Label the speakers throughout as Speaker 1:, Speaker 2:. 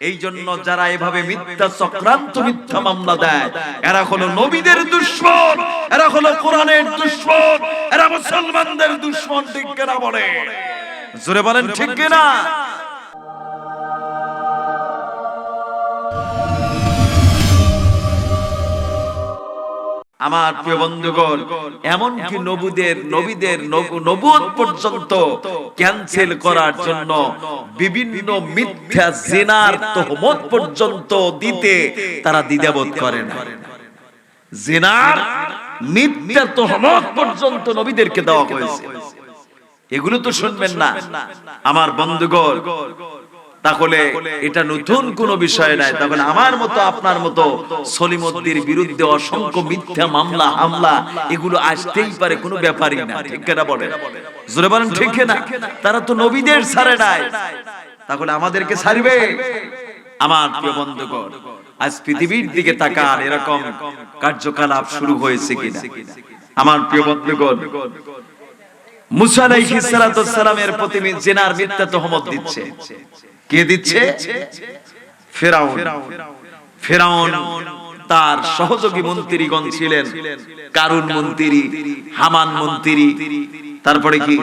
Speaker 1: এই জন্য যারা এভাবে মিথ্যা চক্রান্ত মিথ্যা মামলা দেয় এরা হলো নবীদের দুশ্মন এরা হলো কোরআনের দুশ্মন এরা মুসলমানদের দুশ্মন ঠিক কেনা বলে? জোরে বলেন ঠিক কিনা? আমার প্রিয় বন্ধুগণ, এমনকি নবুদের, নবীদের, নব- নবুয়ত পর্যন্ত ক্যান্সেল করার জন্য বিভিন্ন মিথ্যা জেনার তহমত পর্যন্ত দিতে তারা দ্বিধাবোধ করে না। জেনার মিথ্যা তহমত পর্যন্ত নবীদেরকে দেওয়া হয়েছে। এগুলো তো শুনবেন না। আমার বন্ধুগণ তাহলে এটা নতুন কোন বিষয় নাই। তাহলে আমার মতো আপনার মতো সলিমদ্দির বিরুদ্ধে অসংখ্য মিথ্যা মামলা হামলা এগুলো আসতেই পারে কোনো ব্যাপারই না ঠিক কেনা বলে। জোরে বলেন ঠিক না তারা তো নবীদের ছাড়ে নাই। তাহলে আমাদেরকে ছাড়বে আমার প্রিয় বন্ধুগণ আজ পৃথিবীর দিকে তাকান এরকম কার্যকলাপ শুরু হয়েছে কিনা? আমার প্রিয় বন্ধুগণ মুসা আলাইহিস সালাতু সালামের প্রতি জেনার মিথ্যা তহমত দিচ্ছে। কে দিচ্ছে? ফেরাউন। ফেরাউন তার সহযোগী মন্ত্রীগণ ছিলেন। কারুন মন্ত্রী, হামান মন্ত্রী, তারপরে কি?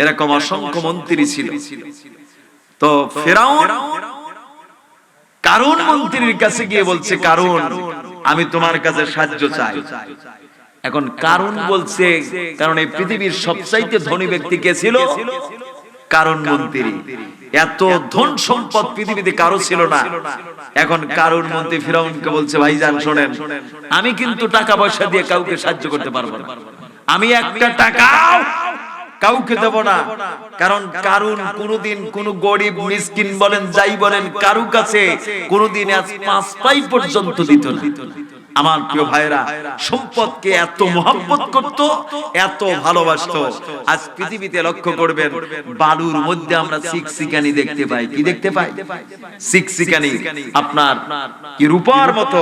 Speaker 1: এরকম অসংখ্য মন্ত্রী ছিল। তো ফেরাউন কারুন মন্ত্রীর কাছে গিয়ে বলছে, কারুন, আমি তোমার কাছে সাহায্য চাই। এখন কারণ বলছে, কারণ এই পৃথিবীর সবচাইতে ধনী ব্যক্তি কে ছিল? কারণ মন্ত্রী। এত ধন সম্পদ পৃথিবীতে কারও ছিল না। এখন কারণ মন্ত্রী ফিরাউনকে বলছে ভাইজান শোনেন। আমি কিন্তু টাকা পয়সা দিয়ে কাউকে সাহায্য করতে পারব না। আমি একটা টাকাও কাউকে দেব না। কারণ কারুন কোনদিন কোন গরিব মিসকিন বলেন যাই বলেন কারু কাছে কোনদিন আজ পাঁচ পাই পর্যন্ত দিত না। আমার প্রিয় ভাইরা সম্পদকে এত মহব্বত করত, এত ভালোবাসত। আজ পৃথিবীতে লক্ষ্য করবেন, বালুর মধ্যে আমরা সিকসিকানি দেখতে পাই। কি দেখতে পাই? সিকসিকানি আপনার কি রূপার মতো?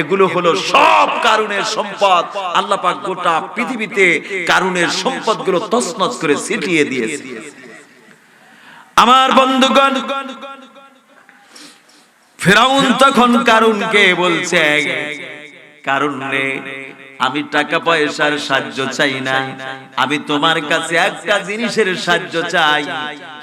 Speaker 1: এগুলো হলো সব কারণের সম্পদ। আল্লাহ পাক গোটা পৃথিবীতে কারণের সম্পদগুলো তছনছ করে ছিটিয়ে দিয়েছে। আমার বন্ধুগণ, ফেরাউন তখন কারুনকে বলছে কারণ আমি টাকা পয়সার সাহায্য চাই না। আমি তোমার কাছে একটা জিনিসের সাহায্য চাই।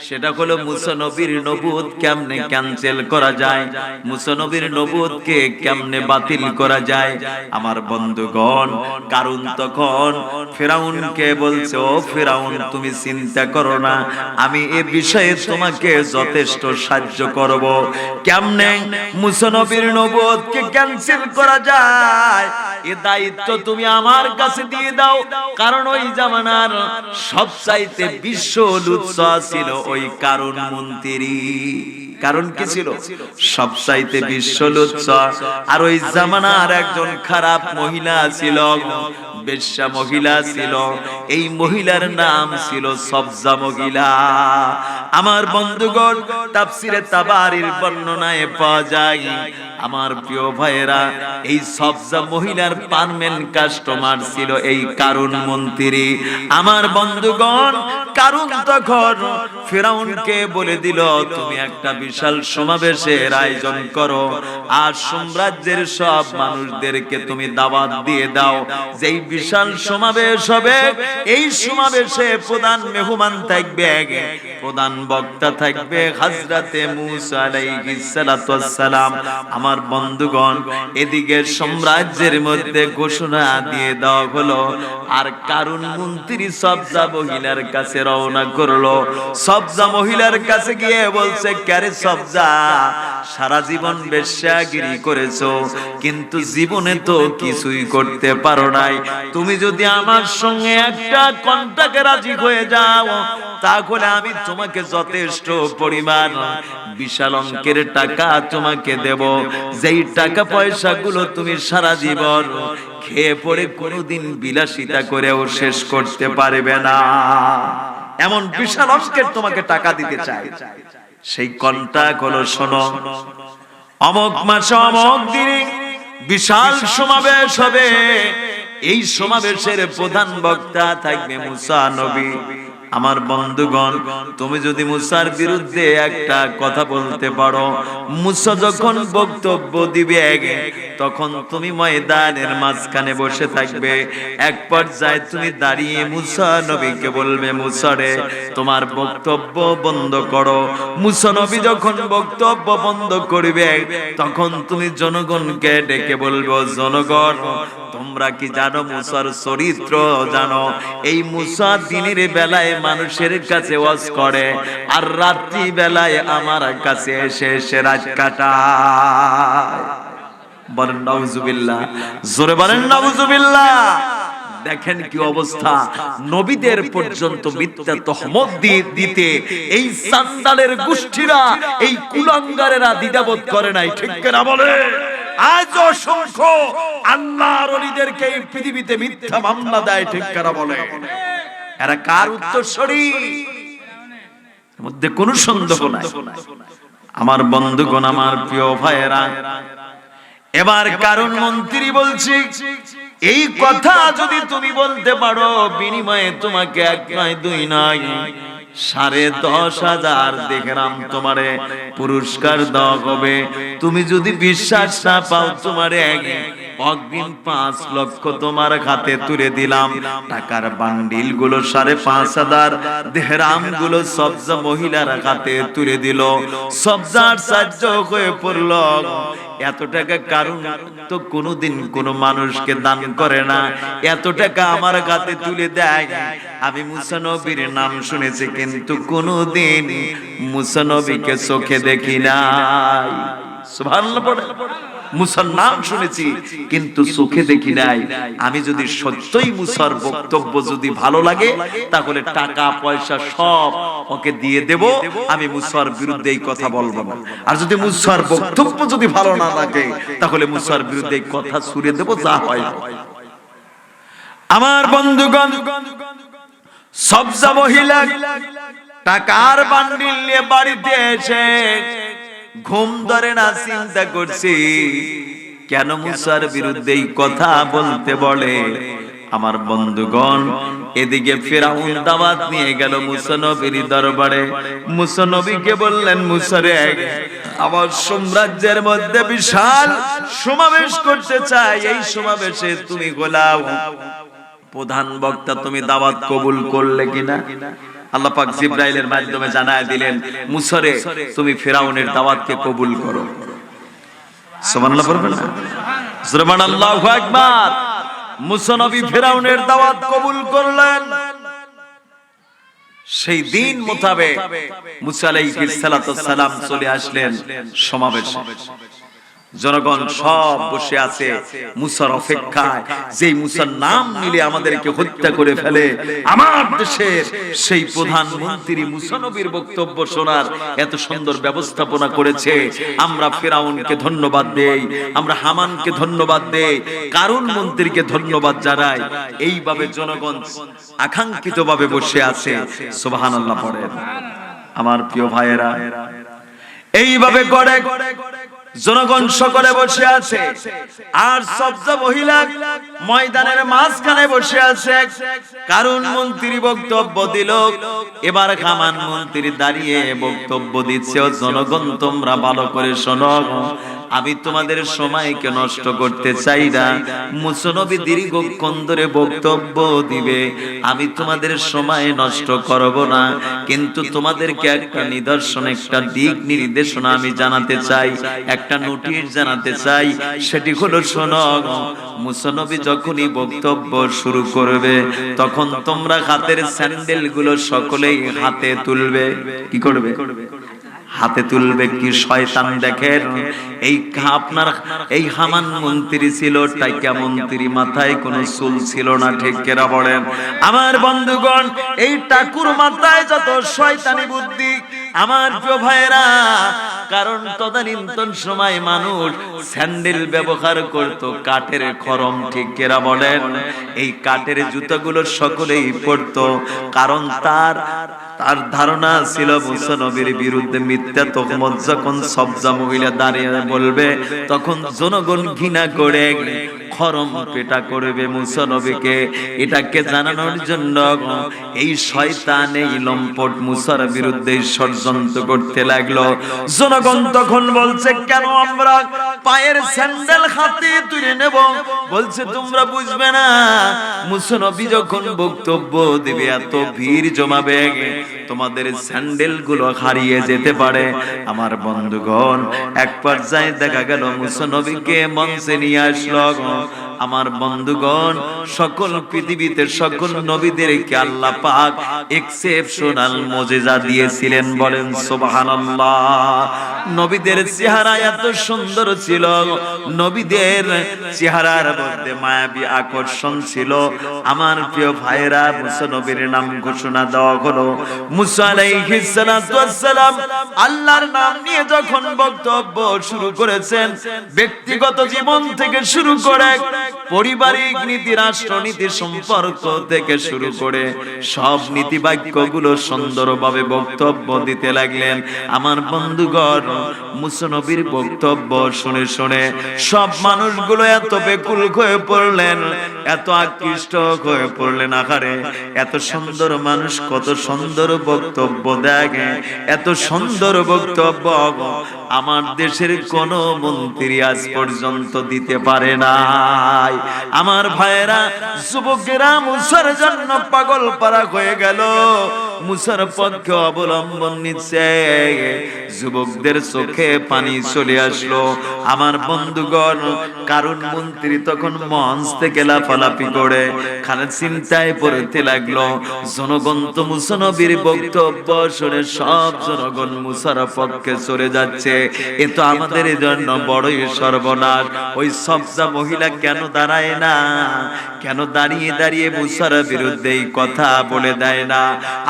Speaker 1: সেটা হলো মুসানবীর নবুত কেমনে ক্যান্সেল করা যায়? মুসানবীর নবুতকে কেমনে বাতিল করা যায়? আমার বন্ধুগণ কারণ তখন ফেরাউনকে বলছে ও ফেরাউন তুমি চিন্তা করো না। আমি এ বিষয়ে তোমাকে যথেষ্ট সাহায্য করব। কেমনে মুসানবীর নবুতকে ক্যান্সেল করা যায়? এ দায়িত্ব তুমি আমার কাছে দিয়ে দাও। কারণ ওই জামানার সবচাইতে বিশ্ব লুৎসা ছিল ওই কারণ মন্ত্রী। কারণ কি ছিল? সবচাইতে বিশ্ব লুৎসা। আর ওই জামানার একজন খারাপ মহিলা ছিল, বেশ্যা মহিলা ছিল। এই মহিলার নাম ছিল সবজা মহিলা। আমার বন্ধুগণ, তাফসিরে তাবারির বর্ণনায় পাওয়া যায় আমার প্রিয় ভাইয়েরা, এই সবজা মহিলার পারমেন্ট কাস্টমার ছিল এই কারণ মন্ত্রী। আমার বন্ধুগণ কারণ তখন ফেরাউনকে বলে দিল, তুমি একটা বিশাল সমাবেশের আয়োজন করো আর সাম্রাজ্যের সব মানুষদেরকে তুমি দাওয়াত দিয়ে দাও। যেই বিশাল সমাবেশ হবে, এই সমাবেশে প্রধান মেহমান থাকবে প্রধান বক্তা থাকবে হাজরাতে মুসা আলাইহিস সালাম। আমার বন্ধুগণ এদিকে সাম্রাজ্যের মধ্যে ঘোষণা দিয়ে দেওয়া হলো, আর কারণ মন্ত্রী সবজা মহিলার কাছে রওনা করল। সবজা মহিলার কাছে গিয়ে বলছে ক্যারে সবজা? সারা জীবন বেশ্যাগিরি করেছ, কিন্তু জীবনে তো কিছুই করতে পারো নাই। তুমি যদি আমার সঙ্গে একটা কন্টাকে রাজি হয়ে যাও, তাহলে আমি তোমাকে যথেষ্ট পরিমাণ বিশাল অঙ্কের টাকা তোমাকে দেব। যেই টাকা পয়সাগুলো তুমি সারা জীবন খেয়ে পড়ে কোনোদিন বিলাসিতা করেও শেষ করতে পারবে না। এমন বিশাল অঙ্কের তোমাকে টাকা দিতে চাই। সেই কন্টা হলো শোনো। অমক মাসে অমক দিনে বিশাল সমাবেশ হবে। এই সমাবেশের প্রধান বক্তা থাকবে মুসা নবী। আমার বন্ধুগণ, তুমি যদি মুসার বিরুদ্ধে একটা কথা বলতে পারো, মুসা যখন বক্তব্য দিবে তখন তুমি ময়দানের মাঝখানে বসে থাকবে। এক পর্যায়ে তুমি দাঁড়িয়ে মুসা নবীকে বলবে মুসারে তোমার বক্তব্য বন্ধ করো। মুসা নবী যখন বক্তব্য বন্ধ করবে, তখন তুমি জনগণকে ডেকে বলব, জনগণ, তোমরা কি জানো মুসার চরিত্র জানো? এই মুসা দিনের বেলায় মানুষের কাছে ওয়াজ করে আর রাত্রি বেলায় আমার কাছে এসে এসে রাত কাটায়। বলেন, নাউজুবিল্লাহ। জোরে বলেন, নাউজুবিল্লাহ। দেখেন কি অবস্থা। নবীদের পর্যন্ত মিথ্যা তহমত দিয়ে দিতে এই সান্দালের গোষ্ঠীরা, এই কুলাঙ্গারেরা দ্বিধাবোধ করে নাই, ঠিক না বলে? আজ অসংখ্য আল্লাহর অলিদেরকে এই পৃথিবীতে মিথ্যা মামলা দেয়, ঠিক না বলে? এরা কার উত্তরসরি মধ্যে কোনো সন্দেহ নাই। আমার বন্ধুগণ, আমার প্রিয় ভাইয়েরা, এবার কারণ মন্ত্রী বলছি, এই কথা যদি তুমি বলতে পারো, বিনিময়ে তোমাকে এক নয়, দুই নয়। সাড়ে দশ হাজার দেখলাম তোমারে পুরস্কার দেওয়া হবে। তুমি যদি বিশ্বাস না পাও তোমারে অগ্রিম পাঁচ লক্ষ তোমার হাতে তুলে দিলাম। টাকার বান্ডিলগুলো সাড়ে পাঁচ হাজার দেহরামগুলো সবজা মহিলার হাতে তুলে দিল। সবজার সাহায্য হয়ে পড়ল। এত টাকা কারণ তো কোনোদিন কোনো মানুষকে দান করে না। এত টাকা আমার কাছে তুলে দেয় আমি মুসানবীর নাম শুনেছি, কিন্তু কোনোদিন মুসানবীকে চোখে দেখি নাই। সুবহানাল্লাহ নাম শুনেছি, কিন্তু চোখে দেখি নাই। আমি যদি সত্যই মুসার বক্তব্য যদি ভালো লাগে, তাহলে টাকা, পয়সা সব ওকে দিয়ে দেব। আমি মুসার বিরুদ্ধে এই কথা বলব না। আর যদি মুসার বক্তব্য যদি ভালো না লাগে, তাহলে মুসার বিরুদ্ধে এই কথা ছুড়ে দেব, যা হয়। আমার বন্ধুগণ সবজা মহিলা টাকার বান্ডিল নিয়ে বাড়িতে এসে ঘুম ধরে না চিন্তা করছি। কেন মুসার বিরুদ্ধে কথা বলতে বলে? আমার বন্ধুগণ, এদিকে ফেরাউন দাওয়াত নিয়ে গেল মুসানবীর দরবারে। মুসানবীকে বললেন মুসারে আমার সাম্রাজ্যের মধ্যে বিশাল সমাবেশ করতে চাই। এই সমাবেশে তুমি গোলাও প্রধান বক্তা, তুমি দাওয়াত কবুল করলে কিনা? আল্লাহ পাক জিব্রাইলের মাধ্যমে জানায় দিলেন, মুসরে তুমি ফেরাউনের দাওয়াতকে কবুল করো। করলেন। সেই দিন মোতাবেক চলে আসলেন সমাবেশে। জনগণ সব বসে আছে মুসার অপেক্ষায়। যেই মুসার নাম নিলে আমাদেরকে হত্যা করে ফেলে। আমার দেশের সেই প্রধানমন্ত্রী মুসানবীর বক্তব্য শোনার এত সুন্দর ব্যবস্থাপনা করেছে। আমরা ফেরাউনকে ধন্যবাদ দেই, আমরা হামানকে ধন্যবাদ দেই কারণ মন্ত্রীকে ধন্যবাদ জানাই। এইভাবে জনগণ আকাঙ্ক্ষিত ভাবে বসে আছে। সুবহানাল্লাহ পড়েন। আমার প্রিয় ভাইয়েরা, এইভাবে করে জনগণ সকলে বসে আছে। আর সবজা মহিলা ময়দানের মাঝখানে বসে আছে। কারণ মন্ত্রী বক্তব্য দিল। এবার খামান মন্ত্রী দাঁড়িয়ে বক্তব্য দিচ্ছে জনগণ, তোমরা ভালো করে শোনো। আমি তোমাদের সময়কে নষ্ট করতে চাই না। মুসনবী দীর্ঘক্ষণ ধরে বক্তব্য দিবে। আমি তোমাদের সময় নষ্ট করব না। কিন্তু তোমাদেরকে একটা নিদর্শন, একটা দিক নির্দেশনা আমি জানাতে চাই, একটা নোটিশ জানাতে চাই। সেটি হলো, শোনো, মুসনবী যখনই বক্তব্য শুরু করবে, তখন তোমরা হাতের স্যান্ডেলগুলো সকলেই হাতে তুলবে। কি করবে? হাতে তুলবে কি শয়তান দেখেন? এই আপনার এই হামান মন্ত্রী ছিল, টাইকা মন্ত্রী মাথায় কোনো চুল ছিল না, ঠিক কেরা বলেন? আমার বন্ধুগণ, এই ঠাকুর মাথায় যত শয়তানি বুদ্ধি আমার প্রিয় ভাইয়েরা, কারণ তদানীন্তন সময় মানুষ স্যান্ডেল ব্যবহার করত, কাঠের খরম ঠিক কেরা বলেন এই কাঠের জুতোগুলো সকলেই পড়তো কারণ তার তার ধারণা ছিল মুসা নবীর বিরুদ্ধে মিথ্যা তহমত যখন সবজা মহিলা দাঁড়িয়ে বলবে, তখন জনগণ ঘৃণা করে খরম পেটা করবে মুসা এটাকে জানানোর জন্য এই শয়তান এই লম্পট মুসার বিরুদ্ধে ষড়যন্ত্র করতে লাগল। জনগণ তখন বলছে, কেন আমরা পায়ের স্যান্ডেল হাতে তুলে নেব? বলছে, তোমরা বুঝবে না, মুসা নবী যখন বক্তব্য দেবে, এত ভিড় জমাবে। তোমাদের স্যান্ডেলগুলো হারিয়ে যেতে পারে। আমার বন্ধুগণ, এক পর্যায়ে দেখা গেল মুসনবীকে মঞ্চে নিয়ে আসলো। আমার বন্ধুগণ, সকল পৃথিবীতে সকল নবীদেরকে আল্লাহ পাক এক্সেপশনাল মজেজা দিয়েছিলেন, বলেন সুবহানাল্লাহ। নবীদের চেহারা এত সুন্দর ছিল, নবীদের চেহারার মধ্যে মায়াবী আকর্ষণ ছিল। আমার প্রিয় ভাইরা মুসা নবীর নাম ঘোষণা দেওয়া হলো, মুসা আলাইহিস ওয়াসসালাম আল্লাহর নাম নিয়ে যখন বক্তব্য শুরু করেছেন, ব্যক্তিগত জীবন থেকে শুরু করে পারিবারিক নীতি, রাষ্ট্রনীতি সম্পর্ক থেকে শুরু করে সব নীতি বাক্যগুলো সুন্দরভাবে বক্তব্য দিতে লাগলেন। আমার বন্ধুগণ, মুসনবীর বক্তব্য শুনে শুনে সব মানুষগুলো এত বেকুল হয়ে পড়লেন, এত আকৃষ্ট হয়ে পড়লেন আকারে এত সুন্দর মানুষ, কত সুন্দর বক্তব্য দেখে এত সুন্দর বক্তব্য আমার দেশের কোন মন্ত্রী আজ পর্যন্ত দিতে পারে নাই। আমার ভাইয়েরা, যুবকেরা মুসার জন্য পাগল পারা হয়ে গেল। মুসার পক্ষে অবলম্বন নিচ্ছে। যুবকদের চোখে পানি চলে আসলো। আমার বন্ধুগণ কারণ মন্ত্রী তখন মঞ্চ থেকে লাফালাফি করে খালে চিন্তায় পড়তে লাগল। জনগণ তো মুসানবীর বক্তব্য শুনে সব জনগণ মুসার পক্ষে চলে যাচ্ছে। এ আমাদের জন্য বড়ই সর্বনাশ। ওই সবজা মহিলা কেন দাঁড়ায় না? কেন দাঁড়িয়ে দাঁড়িয়ে মুসার বিরুদ্ধে কথা বলে দেয় না?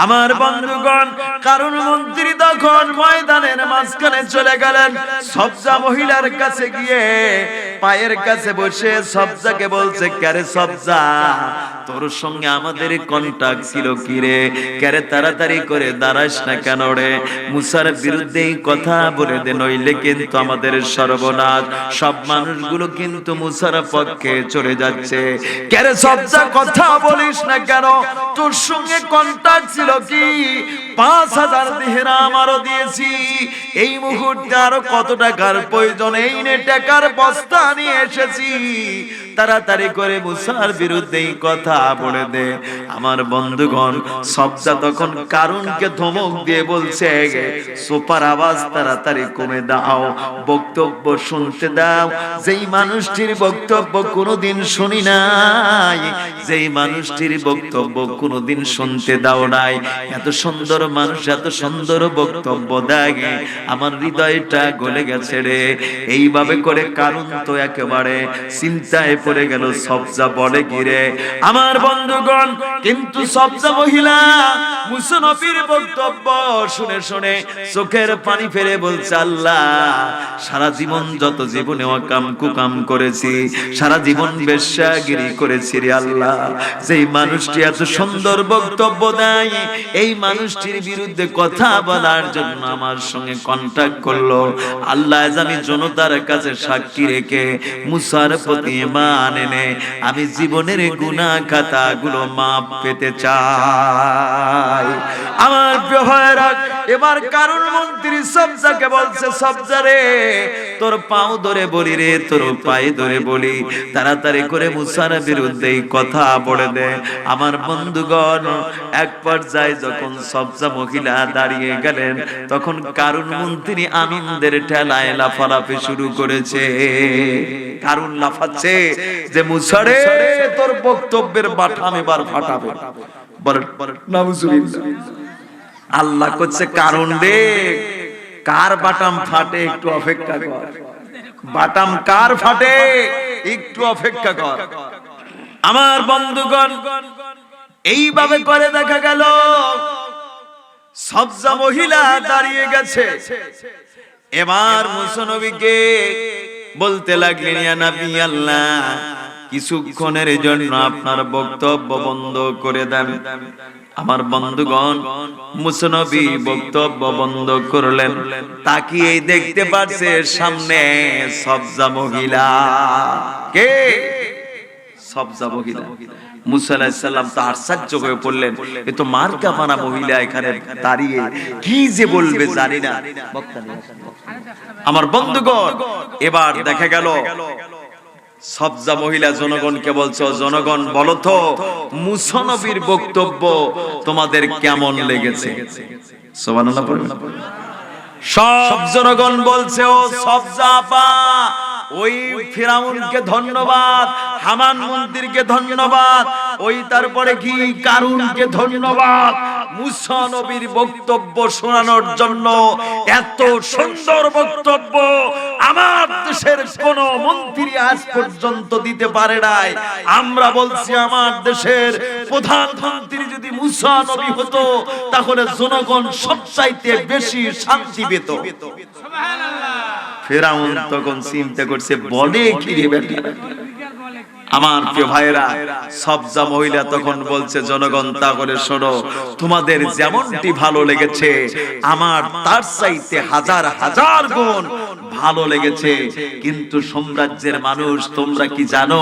Speaker 1: আমার বন্ধুগণ, কারণ মন্ত্রী তখন ময়দানের মাঝখানে চলে গেলেন। সবজা মহিলার কাছে গিয়ে পায়ের কাছে বসে সবজাকে বলছে সবজা, তোর সঙ্গে আমাদের কন্টাক্ট ছিল কি রে? তাড়াতাড়ি করে দাঁড়াস না কেন রে? মুসার বিরুদ্ধে কথা বলে দে নইলে কিন্তু আমাদের সর্বনাশ। সব মানুষগুলো কিন্তু মুসার পক্ষে চলে যাচ্ছে। কেরে সব যা কথা বলিস না কেন? তোর সঙ্গে কন্টাক্ট ছিল কি? পাঁচ হাজার দেহেরা আমারও দিয়েছি। এই মুহূর্তে আরও কত টাকার প্রয়োজন? এই নে টাকার বস্তা নিয়ে এসেছি। তাড়াতাড়ি করে মুসার বিরুদ্ধে এই কথা বলে দে। আমার বন্ধুগণ সবজা তখন কারণকে ধমক দিয়ে বলছে সোপার আওয়াজ তাড়াতাড়ি কমে দাও। বক্তব্য শুনতে দাও। যেই মানুষটির বক্তব্য কোনোদিন শুনি নাই, যেই মানুষটির বক্তব্য কোনোদিন শুনতে দাও নাই। এত সুন্দর মানুষ, এত সুন্দর বক্তব্য দেয় আমার হৃদয়টা গলে গেছে রে। এইভাবে করে কারণ তো একেবারে চিন্তায় পড়ে গেল, সবজা বলে গিরে। আমার বন্ধুগণ, কিন্তু সবজা মহিলা, মুসনফির বক্তব্য শুনে শুনে চোখের পানি ফেলে বলছে, আল্লাহ, সারা জীবন যত জীবনে অকাম কুকাম করেছি, সারা জীবন বেশ্যাগিরি করেছি রে আল্লাহ। যেই মানুষটি এত সুন্দর বক্তব্য দেয়, এই মানুষটির বিরুদ্ধে কথা বলার জন্য আমার সঙ্গে কন্টাক্ট করল। আল্লাহ আমি জনতার কাছে সাক্ষী রেখে মুসার প্রতি মান এনে আমি জীবনের গুনাহ খাতা গুলো মাপ পেতে চাই। আমার ভাইরা এবার কারণ মন্ত্রী সবজাকে বলছে সবজারে তোর পাও ধরে বলি রে, তোর পায়ে ধরে বলি। তাড়াতাড়ি করে মুসার বিরুদ্ধে কথা বলে দে। আমার বন্ধুগণ, এক পর্যায়ে যখন সবজা মহিলা দাঁড়িয়ে গেলেন, তখন কারণ মন্ত্রী আনন্দের ঠেলায় লাফালাফি শুরু করেছে। কারণ লাফাচ্ছে যে মুসারে তোর বক্তব্যের বাটাম এবার ফাটাবে। আল্লাহ করছে কারণ রে কার বাটাম ফাটে একটু অপেক্ষা কর। বাটাম কার ফাটে একটু অপেক্ষা কর। আমার বন্ধুগণ এইভাবে করে দেখা গেল। সবজা মহিলা দাঁড়িয়ে গেছে। এবার মুসনবীকে বলতে লাগলেন, ইয়া নবী আল্লাহ, কিছুক্ষণের জন্য আপনার বক্তব্য বন্ধ করে দেন। আমার বন্ধুগণ, মুসনবি বক্তব্য বন্ধ করলেন। তাকিয়ে দেখতে পাচ্ছে সামনে সবজা মহিলা। কে? সবজা মহিলা। মুসা আলাহিসাল্লাম তো আশ্চর্য হয়ে পড়লেন এ তো মার্কা মানা মহিলা এখানে দাঁড়িয়ে। কি যে বলবে জানি না। আমার বন্ধুগণ, এবার দেখা গেল, সবজা মহিলা জনগণকে বলছো জনগণ, বলো তো মুসনবীর বক্তব্য তোমাদের কেমন লেগেছে? সুবহানাল্লাহ পড়বেন সব জনগণ বলছে, ও সবজা আপা ওই ফিরাউনকে ধন্যবাদ হামান মন্দিরকে ধন্যবাদ ওই তারপরে কি কারুনকে ধন্যবাদ? মুসা নবীর বক্তব্য শোনানোর জন্য এত সুন্দর বক্তব্য আমার দেশের কোন মন্ত্রী আজ পর্যন্ত দিতে পারে নাই। আমরা বলছি আমার দেশের প্রধানমন্ত্রী যদি মুসা নবী হতো, তাহলে জনগণ সবচাইতে বেশি শান্তি পেত। ফেরাউন তখন চিন্তা করছে বলে কি রে বেটা আমার প্রিয় ভাইরা সবজা মহিলা তখন বলছে, জনগণ, তা করে শোনো। তোমাদের যেমনটি ভালো লেগেছে, আমার তার চাইতে হাজার হাজার গুণ ভালো লেগেছে। কিন্তু সাম্রাজ্যের মানুষ, তোমরা কি জানো,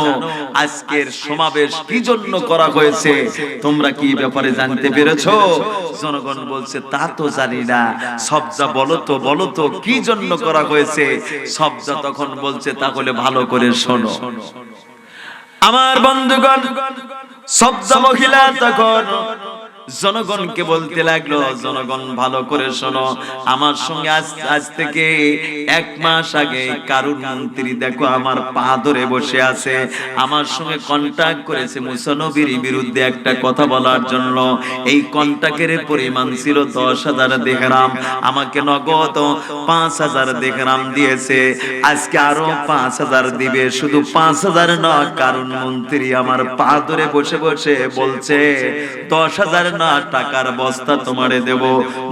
Speaker 1: আজকের সমাবেশ কি জন্য করা হয়েছে? তোমরা কি ব্যাপারে জানতে পেরেছ? জনগণ বলছে, তা তো জানি না। সবজা বলো তো বলো তো, কি জন্য করা হয়েছে? সবজা তখন বলছে তাহলে ভালো করে শোনো। আমার বন্ধুগণ সবজা মহিলা তখন জনগণকে বলতে লাগল জনগণ ভালো করে শোনো। আমার সঙ্গে আজ আজ থেকে এক মাস আগে কারুন মন্ত্রী দেখো আমার পা ধরে বসে আছে। আমার সঙ্গে কন্টাক্ট করেছে মুসানবীর বিরুদ্ধে একটা কথা বলার জন্য। এই কন্টাক্টের পরিমাণ ছিল দশ হাজার দেখরাম আমাকে নগদ পাঁচ হাজার দেখরাম দিয়েছে। আজকে আরও পাঁচ হাজার দিবে। শুধু পাঁচ হাজার নয় কারণ মন্ত্রী আমার পা ধরে বসে বসে বলছে দশ হাজার না, টাকার বস্তা তোমারে দেব।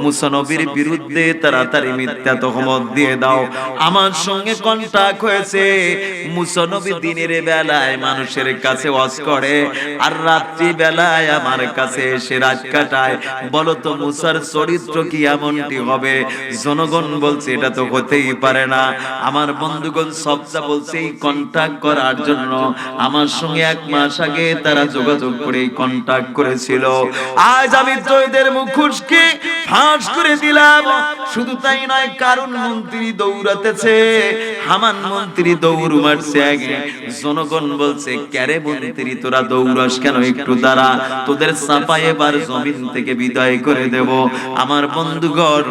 Speaker 1: মুসানবীর বিরুদ্ধে তাড়াতাড়ি মিথ্যা তহমত দিয়ে দাও। আমার সঙ্গে কন্টাক্ট হয়েছে। মুসানবী দিনের বেলায় মানুষের কাছে ওয়াজ করে আর রাত্রি বেলায় আমার কাছে এসে রাত কাটায়। মুসার চরিত্র কি এমনটি হবে? জনগণ বলছে, এটা তো হতেই পারে না। আমার বন্ধুগণ সবজা বলছে এই কন্টাক্ট করার জন্য। আমার সঙ্গে এক মাস আগে তারা যোগাযোগ করে কন্টাক্ট করেছিল। আজ আমি জয়দের মুখোশকে ফাঁস করে দিলাম। শুধু তাই নয়, কারণ মন্ত্রী দৌড়াতেছে। হামান মন্ত্রী দৌড় মারছে আগে। জনগণ বলছে, ক্যারে মন্ত্রী, তোরা দৌড়াস কেন? একটু দাঁড়া, তোদের চাপাই এবার জমিন থেকে বিদায় করে দেব। আমার বন্ধুগণ,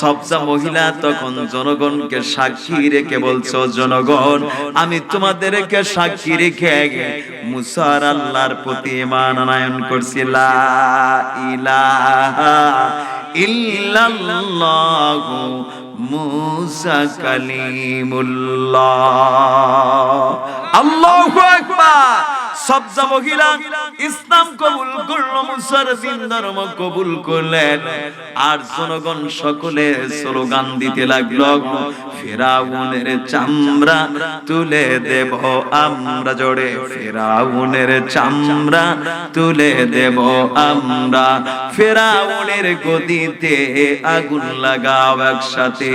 Speaker 1: সবচা মহিলা তখন জনগণকে সাক্ষী রেখে বলছো, জনগণ, আমি তোমাদেরকে সাক্ষী রেখে মুসার আল্লাহর প্রতি ইমান আনায়ন করছি। লা ইলাহা মুসা কালিমুল্লাহ। আল্লাহু আকবার। সবজা মহিলা ইসলাম কবুল করল, মুসার দিন ধর্ম কবুল করলেন। আর জনগণ সকলে স্লোগান দিতে লাগল, ফেরাউনের চামড়া তুলে দেব আমরা জোরে। ফেরাউনের চামড়া তুলে দেব আমরা। ফেরাউনের গদিতে আগুন লাগাও একসাথে।